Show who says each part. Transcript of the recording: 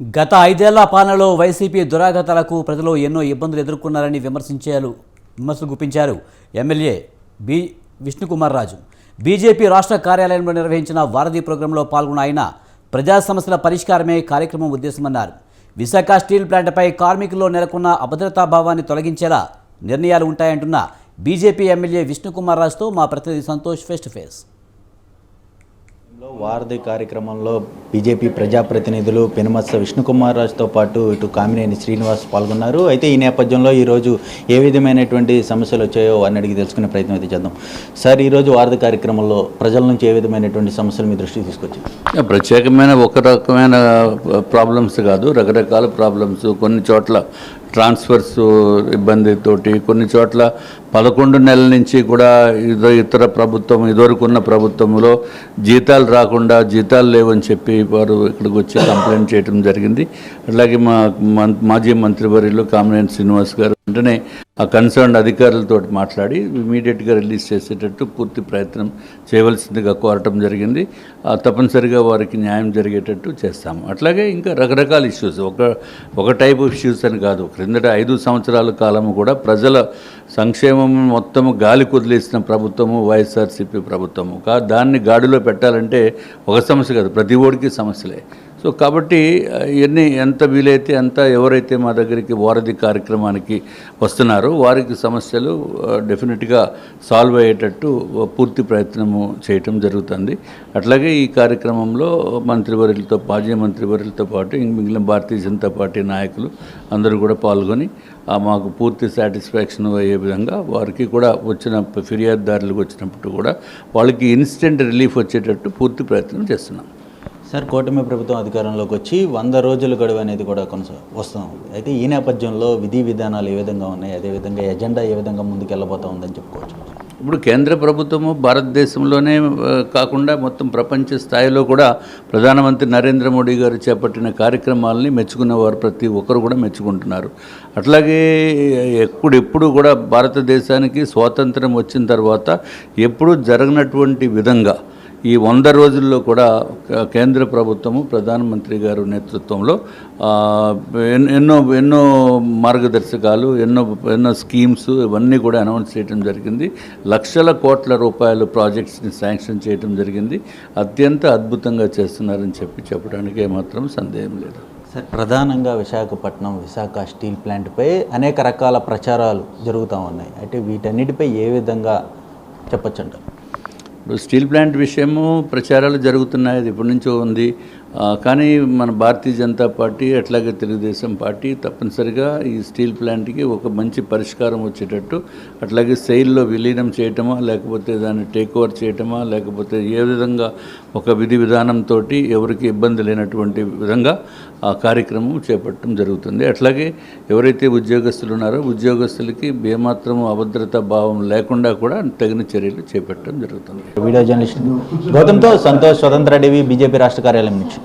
Speaker 1: గత ఐదేళ్ళ పాలనలో వైసీపీ దురాగతాలకు ప్రజలు ఎన్నో ఇబ్బందులు ఎదుర్కొన్నారని విమర్శించారు విమర్శలు గుప్పించారు MLA B. Vishnukumar Raju BJP రాష్ట్ర కార్యాలయంలో నిర్వహించిన వారధి ప్రోగ్రాంలో పాల్గొన్న ఆయన ప్రజా సమస్యల పరిష్కారమే కార్యక్రమం ఉద్దేశమన్నారు. విశాఖ స్టీల్ ప్లాంట్పై కార్మికుల్లో నెలకొన్న అభద్రతా భావాన్ని తొలగించేలా నిర్ణయాలు ఉంటాయంటున్న బీజేపీ ఎమ్మెల్యే విష్ణుకుమార్ రాజుతో మా ప్రతినిధి సంతోష్ ఫేస్ టు ఫేస్.
Speaker 2: వారధి కార్యక్రమంలో బీజేపీ ప్రజాప్రతినిధులు పెనుమత్స విష్ణుకుమార్ రాజుతో పాటు ఇటు కామినేని శ్రీనివాస్ పాల్గొన్నారు. అయితే ఈ నేపథ్యంలో ఈరోజు ఏ విధమైనటువంటి సమస్యలు వచ్చాయో వారిని అడిగి తెలుసుకునే ప్రయత్నం అయితే చేద్దాం. సార్ ఈరోజు వారధి కార్యక్రమంలో ప్రజల నుంచి ఏ విధమైనటువంటి సమస్యలు మీ దృష్టికి తీసుకొచ్చారు
Speaker 3: ప్రత్యేకమైన ఒక రకమైన ప్రాబ్లమ్స్ కాదు. రకరకాల ప్రాబ్లమ్స్ కొన్ని చోట్ల ట్రాన్స్ఫర్స్ ఇబ్బందితోటి కొన్ని చోట్ల పదకొండు నెలల నుంచి కూడా ఇదో ఇతర ప్రభుత్వం ఇదివరకున్న ప్రభుత్వంలో జీతాలు రాకుండా జీతాలు లేవని చెప్పి వారు ఇక్కడికి వచ్చి కంప్లైంట్ చేయడం జరిగింది. అట్లాగే మా మాజీ మంత్రివర్యులు కామినేని శ్రీనివాస్ గారు వెంటనే ఆ కన్సర్న్ అధికారులతో మాట్లాడి ఇమీడియట్గా రిలీజ్ చేసేటట్టు పూర్తి ప్రయత్నం చేయవలసిందిగా కోరటం జరిగింది. ఆ తప్పనిసరిగా వారికి న్యాయం జరిగేటట్టు చేస్తాము. అట్లాగే ఇంకా రకరకాల ఇష్యూస్ ఒక ఒక టైప్ ఆఫ్ ఇష్యూస్ అని కాదు. క్రిందట ఐదు సంవత్సరాల కాలము కూడా ప్రజల సంక్షేమం మొత్తము గాలి కుదిలేసిన ప్రభుత్వము వైఎస్ఆర్సీపీ ప్రభుత్వము. కా దాన్ని గాడిలో పెట్టాలంటే ఒక సమస్య కాదు. ప్రతి ఓడికి సమస్యలే. సో కాబట్టి ఇవన్నీ ఎంత వీలైతే అంత ఎవరైతే మా దగ్గరికి వారధి కార్యక్రమానికి వస్తున్నారో వారికి సమస్యలు డెఫినెట్గా సాల్వ్ అయ్యేటట్టు పూర్తి ప్రయత్నము చేయటం జరుగుతుంది. అట్లాగే ఈ కార్యక్రమంలో మంత్రివర్యులతో మాజీ మంత్రివర్యులతో పాటు మిగిలిన భారతీయ జనతా పార్టీ నాయకులు అందరూ కూడా పాల్గొని మాకు పూర్తి సాటిస్ఫాక్షన్ అయ్యే విధంగా వారికి కూడా వచ్చిన ఫిర్యాదుదారులకు వచ్చినప్పుడు కూడా వాళ్ళకి ఇన్స్టెంట్ రిలీఫ్ వచ్చేటట్టు పూర్తి ప్రయత్నం చేస్తున్నాం.
Speaker 2: సార్ కూటమి ప్రభుత్వం అధికారంలోకి వచ్చి వంద రోజుల గడువు అనేది కూడా కొనసా వస్తాం అయితే ఈ నేపథ్యంలో విధి విధానాలు ఏ విధంగా ఉన్నాయి? అదేవిధంగా ఎజెండా ఏ విధంగా ముందుకెళ్ళబోతా ఉందని చెప్పుకోవచ్చు.
Speaker 3: ఇప్పుడు కేంద్ర ప్రభుత్వము భారతదేశంలోనే కాకుండా మొత్తం ప్రపంచ స్థాయిలో కూడా ప్రధానమంత్రి నరేంద్ర మోడీ గారు చేపట్టిన కార్యక్రమాలని మెచ్చుకున్నవారు ప్రతి ఒక్కరు కూడా మెచ్చుకుంటున్నారు. అట్లాగే ఎప్పుడెప్పుడు కూడా భారతదేశానికి స్వాతంత్రం వచ్చిన తర్వాత ఎప్పుడు జరగనటువంటి విధంగా ఈ వంద రోజుల్లో కూడా కేంద్ర ప్రభుత్వము ప్రధానమంత్రి గారు నేతృత్వంలో ఎన్నో ఎన్నో మార్గదర్శకాలు ఎన్నో ఎన్నో స్కీమ్స్ ఇవన్నీ కూడా అనౌన్స్ చేయడం జరిగింది. లక్షల కోట్ల రూపాయలు ప్రాజెక్ట్స్ని శాంక్షన్ చేయడం జరిగింది. అత్యంత అద్భుతంగా చేస్తున్నారని చెప్పి చెప్పడానికి ఏమాత్రం సందేహం లేదు.
Speaker 2: సార్ ప్రధానంగా విశాఖపట్నం విశాఖ స్టీల్ ప్లాంట్పై అనేక రకాల ప్రచారాలు జరుగుతూ ఉన్నాయి. అయితే వీటన్నిటిపై ఏ విధంగా చెప్పొచ్చు అంటారు?
Speaker 3: ఇప్పుడు స్టీల్ ప్లాంట్ విషయము ప్రచారాలు జరుగుతున్నాయి అది ఎప్పటి నుంచో ఉంది. కానీ మన భారతీయ జనతా పార్టీ అట్లాగే తెలుగుదేశం పార్టీ తప్పనిసరిగా ఈ స్టీల్ ప్లాంట్కి ఒక మంచి పరిష్కారం వచ్చేటట్టు అట్లాగే సెయిల్లో విలీనం చేయటమా లేకపోతే దాన్ని టేక్ ఓవర్ చేయటమా లేకపోతే ఏ విధంగా ఒక విధి విధానంతో ఎవరికి ఇబ్బంది లేనటువంటి విధంగా ఆ కార్యక్రమం చేపట్టడం జరుగుతుంది. అట్లాగే ఎవరైతే ఉద్యోగస్తులు ఉన్నారో ఉద్యోగస్తులకి ఏమాత్రం అభద్రతా భావం లేకుండా కూడా తగిన చర్యలు చేపట్టడం జరుగుతుంది.
Speaker 2: వీడియో జర్నలిస్ట్ గౌతమ్తో సంతోష్ స్వతంత్ర టీవీ బీజేపీ రాష్ట్ర కార్యాలయం నుంచి.